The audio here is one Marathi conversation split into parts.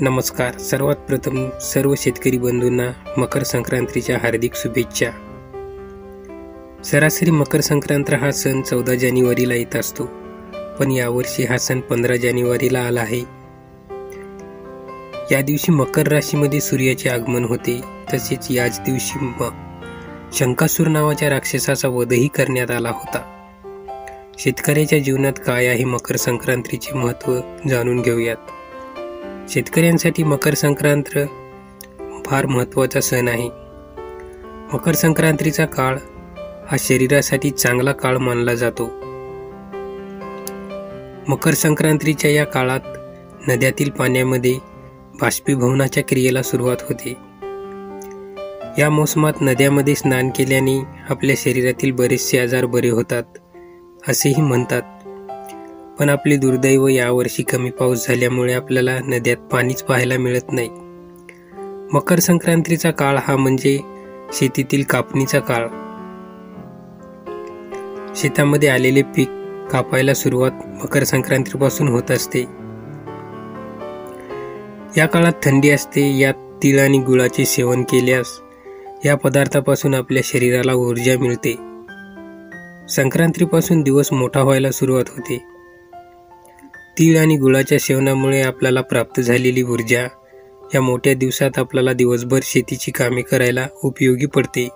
नमस्कार. सर्वात प्रथम सर्व शेतकरी बंधूंना मकर संक्रांतीच्या हार्दिक शुभेच्छा. सरासरी मकर संक्रांत हा सण चौदा जानेवारीला येत असतो पण यावर्षी हा सण पंधरा जानेवारीला आला आहे. या दिवशी मकर राशीमध्ये सूर्याचे आगमन होते तसेच याच दिवशी म शंकासूर नावाच्या राक्षसाचा वधही करण्यात आला होता. शेतकऱ्याच्या जीवनात काय आहे मकर संक्रांतीचे महत्त्व जाणून घेऊयात. शेतकऱ्यांसाठी मकर संक्रांत फार महत्त्वाचा सण आहे. मकर संक्रांतीचा काळ हा शरीरासाठी चांगला काळ मानला जातो. मकर संक्रांतीच्या या काळात नद्यातील पाण्यामध्ये बाष्पीभवनाच्या क्रियेला सुरुवात होते. या मोसमात नद्यामध्ये स्नान केल्याने आपल्या शरीरातील बरेचसे आजार बरे होतात असेही म्हणतात. पण आपले दुर्दैव यावर्षी कमी पाऊस झाल्यामुळे आपल्याला नद्यात पाणीच पाहायला मिळत नाही. मकर संक्रांतीचा काळ हा म्हणजे शेतीतील कापणीचा काळ. शेतामध्ये आलेले पीक कापायला सुरुवात मकर संक्रांतीपासून होत असते. या काळात थंडी असते यात तीळ आणि गुळाचे सेवन केल्यास या पदार्थापासून आपल्या शरीराला ऊर्जा मिळते. संक्रांतीपासून दिवस मोठा व्हायला सुरुवात होते. तीळ आणि गुळाच्या सेवनामुळे आपल्याला प्राप्त झालेली ऊर्जा या मोठ्या दिवसात आपल्याला दिवसभर शेतीची कामे करायला उपयोगी पडते.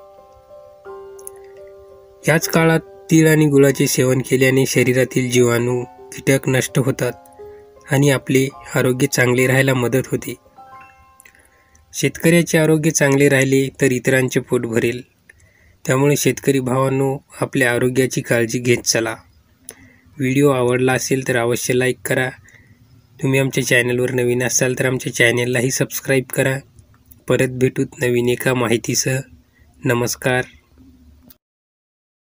याच काळात तीळ आणि गुळाचे सेवन केल्याने शरीरातील जीवाणू कीटक नष्ट होतात आणि आपले आरोग्य चांगले राहायला मदत होते. शेतकऱ्याचे आरोग्य चांगले राहिले तर इतरांचे पोट भरेल. त्यामुळे शेतकरी भावांनो आपल्या आरोग्याची काळजी घेत चला. व्हिडिओ आवडला असेल तर अवश्य लाईक करा. तुम्ही आमच्या चॅनलवर नवीन असाल तर आमच्या चॅनललाही सबस्क्राईब करा. परत भेटूत नवीन एका माहितीसह. नमस्कार.